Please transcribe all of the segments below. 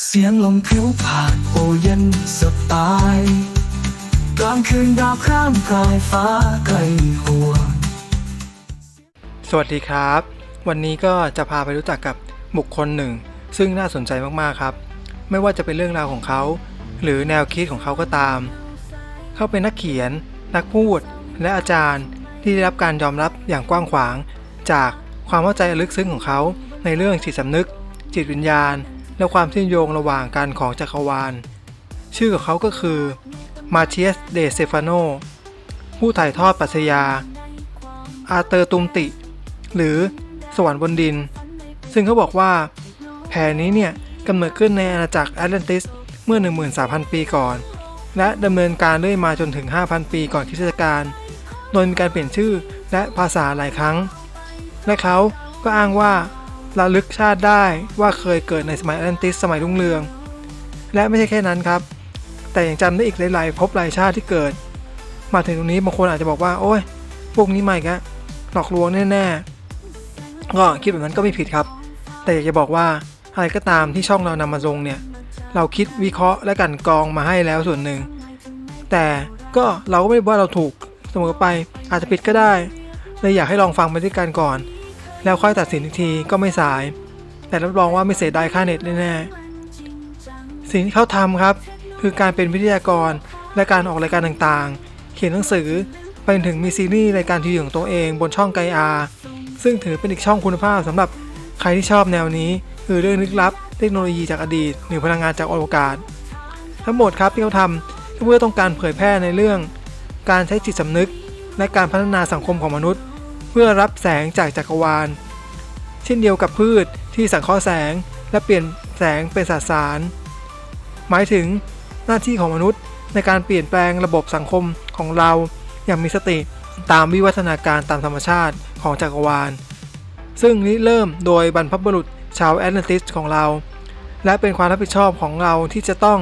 เสียงลมผิวผ่านโอเย็นสบายกลางคืนดาวข้ามปลายฟ้าไกลหัว สวัสดีครับ วันนี้ก็จะพาไปรู้จักกับบุคคลหนึ่ง ซึ่งน่าสนใจมากๆครับ ไม่ว่าจะเป็นเรื่องราวของเขา หรือแนวคิดของเขาก็ตาม เขาเป็นนักเขียน นักพูด และอาจารย์ที่ได้รับการยอมรับอย่างกว้างขวาง จากความเข้าใจลึกซึ้งของเขาในเรื่องจิตสำนึก จิตวิญญาณ และความเชื่อมโยงระหว่างกันของจักรวาล ชื่อของเขาก็คือมาเทียสเดเซฟานโนผู้ถ่ายทอดปรัชญาอาเตอร์ตุมติ หรือสวรรค์บนดิน ซึ่งเขาบอกว่า แผนนี้เนี่ยกำเนิดขึ้นในอาณาจักรแอตแลนติสเมื่อ 13,000 ปีก่อน และดำเนินการเรื่อยมาจนถึง 5,000 ปีก่อนคริสตกาลโดยมีการเปลี่ยนชื่อและภาษาหลายครั้ง และเขาก็อ้างว่า ระลึกชาติได้ว่าเคยเกิดในสมัยแอตแลนติสสมัยรุ่งเรือง และไม่ใช่แค่นั้นครับ แต่ยังจำได้อีกหลายๆภพหลายชาติที่เกิด มาถึงตรงนี้บางคนอาจจะบอกว่า โอ้ยพวกนี้ใหม่กะหลอกลวงแน่ๆก็คิดแบบนั้นก็ไม่ผิดครับ แต่อยากจะบอกว่าอะไรก็ตามที่ช่องเรานำมาลงเนี่ย เราคิดวิเคราะห์และกันกองมาให้แล้วส่วนหนึ่ง แต่ก็เราก็ไม่ได้ว่าเราถูกเสมอไปอาจจะผิดก็ได้เลยอยากให้ลองฟังไปด้วยกันก่อน แล้วค่อยตัดสินอีกทีก็ไม่สาย แต่รับรองว่าไม่เสียดายค่าเน็ตแน่ๆสิ่งที่เขาทำครับ คือการเป็นวิทยากรและการออกรายการต่างๆ เขียนหนังสือไปจนถึงมีซีรีส์รายการทีวีของตัวเองบนช่องไกอาซึ่งถือเป็นอีกช่องคุณภาพสำหรับใครที่ชอบแนวนี้ คือเรื่องลึกลับ เทคโนโลยีจากอดีต หรือพลังงานจากอวกาศ ทั้งหมดครับที่เขาทำก็เพื่อต้องการเผยแพร่ในเรื่อง การใช้จิตสำนึก และการพัฒนาสังคมของมนุษย์ เพื่อรับแสงจากจักรวาล เช่นเดียวกับพืชที่สังเคราะห์แสงและเปลี่ยนแสงเป็นสสาร หมายถึงหน้าที่ของมนุษย์ในการเปลี่ยนแปลงระบบสังคมของเราอย่างมีสติตามวิวัฒนาการตามธรรมชาติของจักรวาล ซึ่งนี้เริ่มโดยบรรพบุรุษชาวแอตแลนติสของเรา และเป็นความรับผิดชอบของเราที่จะต้อง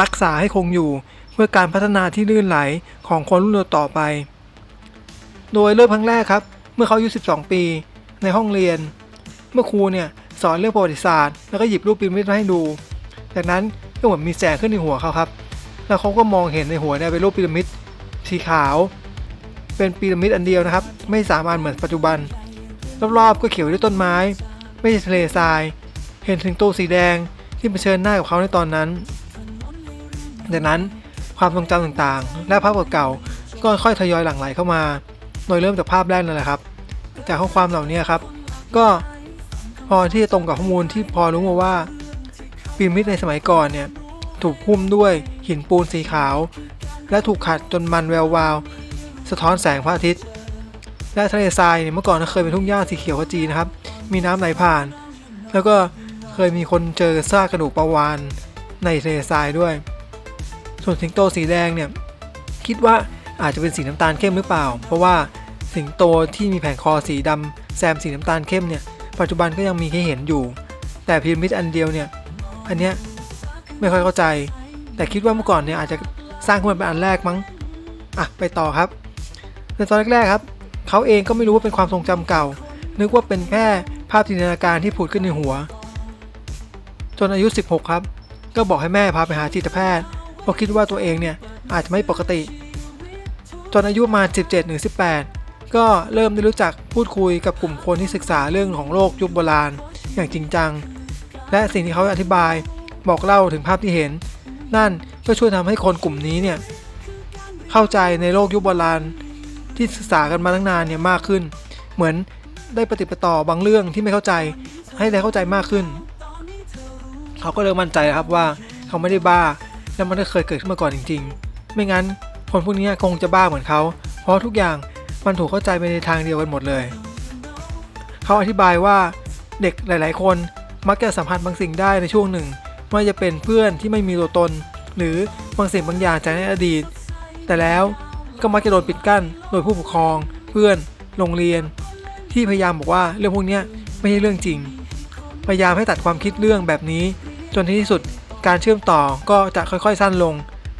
รักษาให้คงอยู่ เพื่อการพัฒนาที่ลื่นไหลของคนรุ่นต่อไป โดยเริ่มครั้งแรกครับ เมื่อเขาอายุ 12 ปี ในห้องเรียน เมื่อครูเนี่ยสอนเรื่องประวัติศาสตร์ แล้วก็หยิบรูปพีระมิดมาให้ดู จากนั้นก็เหมือนมีแสงขึ้นในหัวเขาครับ แล้วเขาก็มองเห็นในหัวเนี่ยเป็นรูปพีระมิดสีขาว เป็นพีระมิดอันเดียวนะครับ ไม่สามอันเหมือนปัจจุบัน รอบๆก็เขียวด้วยต้นไม้ ไม่ใช่ทะเลทราย เห็นถึงตัวสีแดงที่เผชิญหน้ากับเขาในตอนนั้น จากนั้นความทรงจำต่างๆ และภาพเก่าๆก็ค่อยทยอยหลั่งไหลเข้ามา โดยเริ่มจากภาพแรกนั่นแหละครับ จากข้อความเหล่านี้ครับ ก็พอที่จะตรงกับข้อมูลที่พอรู้มาว่าพีมิดในสมัยก่อนเนี่ยถูกหุ้มด้วยหินปูนสีขาว และถูกขัดจนมันแวววาว สะท้อนแสงพระอาทิตย์ และทะเลทรายเนี่ยเมื่อก่อนเคยเป็นทุ่งหญ้าสีเขียวขจีนะครับ มีน้ำไหลผ่าน แล้วก็เคยมีคนเจอซากกระดูกปลาวานในทะเลทรายด้วย ส่วนสิงโตสีแดงเนี่ยคิดว่า อาจจะเป็นสีน้ำตาลเข้มหรือเปล่า เพราะว่าสิงโตที่มีแผงคอสีดำแซมสีน้ำตาลเข้มเนี่ยปัจจุบันก็ยังมีให้เห็นอยู่ แต่พีระมิดอันเดียวเนี่ยอันเนี้ยไม่ค่อยเข้าใจ แต่คิดว่าเมื่อก่อนเนี่ยอาจจะสร้างขึ้นมาเป็นอันแรกมั้งอะไปต่อครับ ในตอนแรกๆครับเขาเองก็ไม่รู้ว่าเป็นความทรงจำเก่า นึกว่าเป็นแค่ภาพจินตนาการที่ผุดขึ้นในหัว จนอายุ 16 ครับ ก็บอกให้แม่พาไปหาจิตแพทย์เพราะคิดว่าตัวเองเนี่ยอาจจะไม่ปกติ จนอายุมา 17หรือ18 ก็เริ่มได้รู้จักพูดคุยกับกลุ่มคนที่ศึกษาเรื่องของโลกยุคโบราณ อย่างจริงจัง และสิ่งที่เขาอธิบายบอกเล่าถึงภาพที่เห็น นั่นก็ช่วยทำให้คนกลุ่มนี้เนี่ยเข้าใจในโลกยุคโบราณ ที่ศึกษากันมาตั้งนานเนี่ยมากขึ้น เหมือนได้ปฏิปต่อบางเรื่องที่ไม่เข้าใจให้ได้เข้าใจมากขึ้น เขาก็เริ่มมั่นใจครับว่าเขาไม่ได้บ้า และมันได้เคยเกิดขึ้นมาก่อนจริง ๆ ไม่งั้น คนพวกนี้คงจะบ้าเหมือนเขา เพราะทุกอย่างมันถูกเข้าใจไปในทางเดียวกันหมดเลย เขาอธิบายว่าเด็กหลาย ๆ คนมักจะสัมผัสบางสิ่งได้ในช่วงหนึ่งไม่ว่าจะเป็นเพื่อนที่ไม่มีตัวตน หรือบางสิ่งบางอย่างจากในอดีต แต่แล้วก็มักจะโดนปิดกั้นโดยผู้ปกครอง เพื่อนโรงเรียน ที่พยายามบอกว่าเรื่องพวกนี้ไม่ใช่เรื่องจริง พยายามให้ตัดความคิดเรื่องแบบนี้ จนที่สุดการเชื่อมต่อก็จะค่อยๆสั้นลง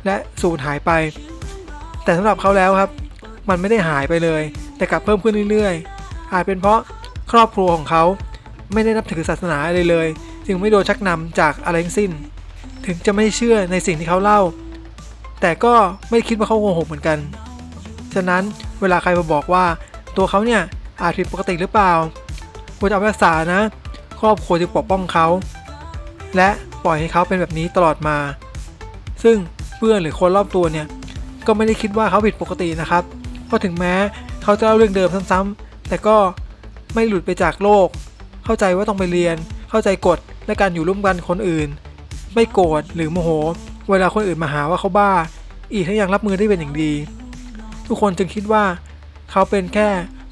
และสูญหายไป แต่สำหรับเขาแล้วครับ มันไม่ได้หายไปเลย แต่กลับเพิ่มขึ้นเรื่อยๆ อาจเป็นเพราะครอบครัวของเขาไม่ได้นับถือศาสนาอะไรเลย จึงไม่โดนชักนำจากอะไรทั้งสิ้น ถึงจะไม่เชื่อในสิ่งที่เขาเล่า แต่ก็ไม่คิดว่าเขาโกหกเหมือนกัน ฉะนั้นเวลาใครมาบอกว่าตัวเขาเนี่ยอาจผิดปกติหรือเปล่าควรจะเอาไปรักษานะ ครอบครัวจะปกป้องเขา และปล่อยให้เขาเป็นแบบนี้ตลอดมา ซึ่งเพื่อนหรือคนรอบตัวเนี่ย ก็ไม่ได้คิดว่าเขาผิดปกตินะครับเพราะถึงแม้เขาจะเล่าเรื่องเดิมซ้ำๆแต่ก็ไม่หลุดไปจากโลก เข้าใจว่าต้องไปเรียน เข้าใจกฎและการอยู่ร่วมกันคนอื่น ไม่โกรธหรือโมโห เวลาคนอื่นมาหาว่าเขาบ้า อีกทั้งยังรับมือได้เป็นอย่างดี ทุกคนจึงคิดว่า เขาเป็นแค่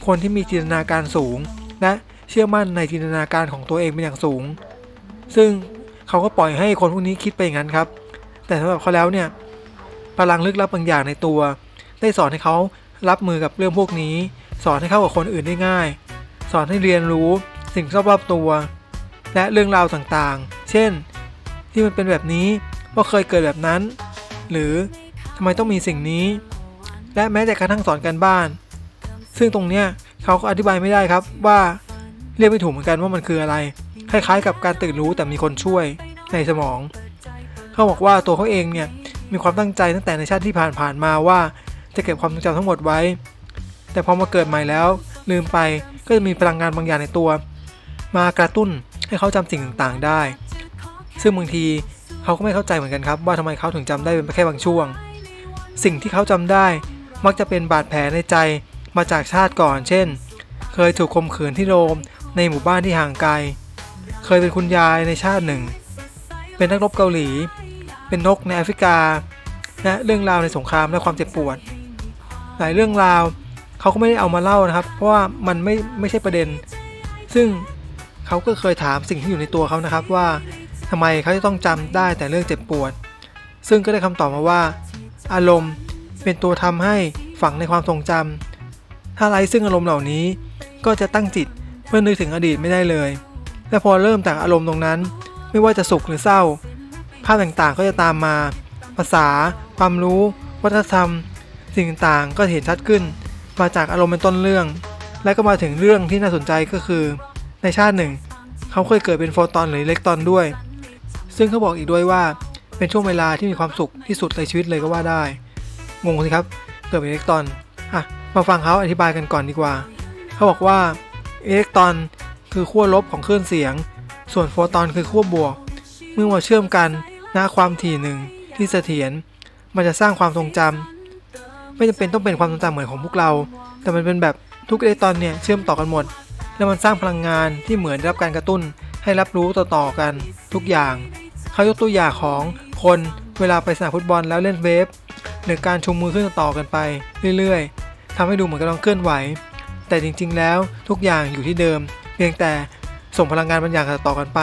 คนที่มีจินตนาการสูง และเชื่อมั่นในจินตนาการของตัวเองเป็นอย่างสูง ซึ่งเขาก็ปล่อยให้คนพวกนี้คิดไปอย่างนั้นครับ แต่สำหรับเขาแล้วเนี่ย พลังลึกลับบางอย่างในตัว ได้สอนให้เขารับมือกับเรื่องพวกนี้ สอนให้เข้ากับคนอื่นได้ง่าย สอนให้เรียนรู้สิ่งรอบๆตัว และเรื่องราวต่างๆ เช่น ที่มันเป็นแบบนี้ว่าเคยเกิดแบบนั้น หรือทำไมต้องมีสิ่งนี้ และแม้แต่กระทั่งสอนการบ้าน ซึ่งตรงเนี้ยเขาก็อธิบายไม่ได้ครับว่าเรียกไม่ถูกเหมือนกันว่ามันคืออะไร คล้ายๆ กับการตื่นรู้แต่มีคนช่วยในสมอง เขาบอกว่าตัวเขาเองเนี่ย มีความตั้งใจตั้งแต่ในชาติที่ผ่านๆมาว่า จะเก็บความทรงจำทั้งหมดไว้ แต่พอมาเกิดใหม่แล้ว ลืมไปก็จะมีพลังงานบางอย่างในตัว มากระตุ้นให้เขาจำสิ่งต่างๆได้ ซึ่งบางทีเขาก็ไม่เข้าใจเหมือนกันครับ ว่าทำไมเขาถึงจำได้เป็นแค่บางช่วง สิ่งที่เขาจำได้มักจะเป็นบาดแผลในใจมาจากชาติก่อน เช่น เคยถูกข่มขืนที่โรมในหมู่บ้านที่ห่างไกล เคยเป็นคุณยายในชาติหนึ่ง เป็นนักรบเกาหลี เป็นนกในแอฟริกาและเรื่องราวในสงครามและความเจ็บปวด หลายเรื่องราวเขาก็ไม่ได้เอามาเล่านะครับ เพราะว่ามันไม่ไม่ใช่ประเด็น ซึ่งเขาก็เคยถามสิ่งที่อยู่ในตัวเขานะครับว่าทำไมเขาจะต้องจำได้แต่เรื่องเจ็บปวด ซึ่งก็ได้คำตอบมาว่า อารมณ์เป็นตัวทำให้ฝังในความทรงจำถ้าไร้ซึ่งอารมณ์เหล่านี้ก็จะตั้งจิตเพื่อนึกถึงอดีตไม่ได้เลย และพอเริ่มจากอารมณ์ตรงนั้น ไม่ว่าจะสุขหรือเศร้า ภาพต่างๆก็จะตามมา ภาษา ความรู้ วัฒนธรรม สิ่งต่างๆก็เห็นชัดขึ้น มาจากอารมณ์เป็นต้นเรื่อง และก็มาถึงเรื่องที่น่าสนใจก็คือ ในชาติหนึ่ง เขาเคยเกิดเป็นโฟตอนหรืออิเล็กตรอนด้วย ซึ่งเขาบอกอีกด้วยว่าเป็นช่วงเวลาที่มีความสุขที่สุดในชีวิตเลยก็ว่าได้ งงสิครับ เกิดเป็นอิเล็กตรอนอะมาฟังเขาอธิบายกันก่อนดีกว่า เขาบอกว่าอิเล็กตรอนคือขั้วลบของคลื่นเสียง ส่วนโฟตอนคือขั้วบวก เมื่อมาเชื่อมกัน ณความถี่หนึ่งที่เสถียรมันจะสร้างความทรงจำไม่จำเป็นต้องเป็นความทรงจำเหมือนของพวกเรา แต่มันเป็นแบบทุกอิเล็กตรอนเนี่ยเชื่อมต่อกันหมด แล้วมันสร้างพลังงานที่เหมือนได้รับการกระตุ้น ให้รับรู้ต่อๆกันทุกอย่างเขายกตัวอย่างของคนเวลาไปสนามฟุตบอลแล้วเล่นเวฟหรือการชูมือขึ้นต่อกันไปเรื่อยๆทำให้ดูเหมือนกำลังเคลื่อนไหว แต่จริงๆแล้วทุกอย่างอยู่ที่เดิม เพียงแต่ส่งพลังงานบางอย่างต่อกันไป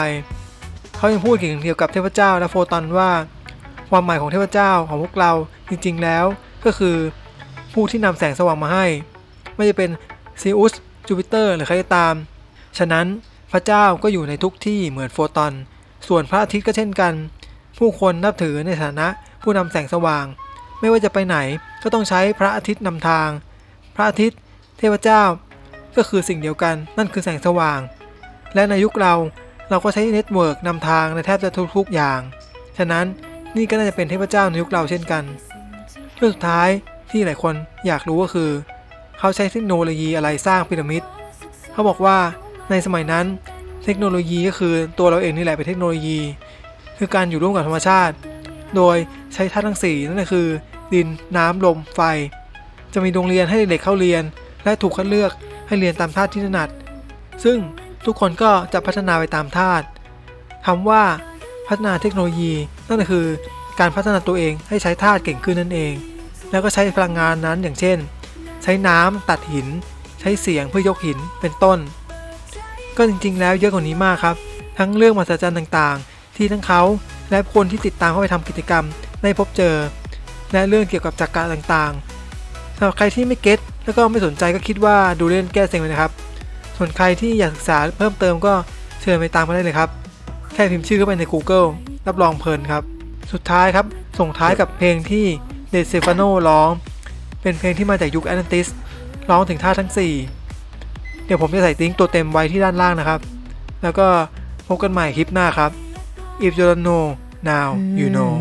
เขายังพูดเกี่ยวกับเทพเจ้าและโฟตอนว่า ความหมายของเทพเจ้าของพวกเราจริงๆ แล้วก็คือผู้ที่นำแสงสว่างมาให้ ไม่จะเป็นซีอุสจูปิเตอร์หรือใครก็ตาม ฉะนั้นพระเจ้าก็อยู่ในทุกที่เหมือนโฟตอน ส่วนพระอาทิตย์ก็เช่นกัน ผู้คนนับถือในฐานะผู้นำแสงสว่าง ไม่ว่าจะไปไหนก็ต้องใช้พระอาทิตย์นำทาง พระอาทิตย์ เทพเจ้า ก็คือสิ่งเดียวกันนั่นคือแสงสว่าง และในยุคเรา เราก็ใช้เน็ตเวิร์กนำทางในแทบจะทุกๆอย่าง ฉะนั้นนี่ก็น่าจะเป็นเทพเจ้าในยุคเราเช่นกันเรื่องสุดท้ายที่หลายคนอยากรู้ก็คือ เขาใช้เทคโนโลยีอะไรสร้างพีระมิด เขาบอกว่าในสมัยนั้นเทคโนโลยีก็คือตัวเราเองนี่แหละเป็นเทคโนโลยี คือการอยู่ร่วมกับธรรมชาติ โดยใช้ธาตุทั้งสี่นั่นก็คือ ดินน้ำลมไฟ จะมีโรงเรียนให้เด็กเข้าเรียน และถูกคัดเลือกให้เรียนตามธาตุที่ถนัด ซึ่ง ทุกคนก็จะพัฒนาไปตามธาตุคำว่าพัฒนาเทคโนโลยี นั่นก็คือการพัฒนาตัวเองให้ใช้ธาตุเก่งขึ้นนั่นเอง แล้วก็ใช้พลังงานนั้นอย่างเช่น ใช้น้ำตัดหิน ใช้เสียงเพื่อยกหินเป็นต้น ก็จริงๆ แล้วเยอะกว่านี้มากครับ ทั้งเรื่องมหัศจรรย์ต่างๆ ที่ทั้งเขาและคนที่ติดตามเข้าไปทำกิจกรรมได้พบเจอ และเรื่องเกี่ยวกับจักรต่างๆสำหรับใครที่ไม่เก็ตแล้วก็ไม่สนใจก็คิดว่าดูเล่นแก้เซ็งเลยนะครับ ส่วนใครที่อยากศึกษาเพิ่มเติมก็เชิญไปตามมาได้เลยครับ แค่พิมพ์ชื่อเข้าไปใน Google รับรองเพลินครับ สุดท้ายครับ ส่งท้ายกับเพลงที่เดซเซฟานโนร้อง เป็นเพลงที่มาจากยุคแอตแลนติส ร้องถึงท่าทั้ง 4 เดี๋ยวผมจะใส่ลิงตัวเต็มไว้ที่ด้านล่างนะครับ แล้วก็พบกันใหม่คลิปหน้าครับ if you don't know now you know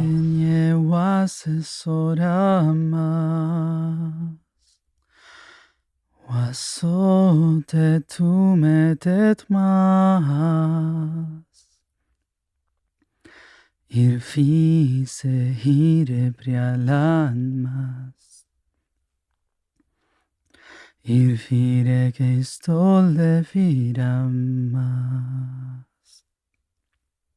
وَالصَّوْتَ تُمَتَتْ مَعَسْ إِرْفِي سَهِيرَ بْرِيَالَنْمَسْ إِرْفِيرَ كَيْسْتُلَّ فِيرَمَّسْ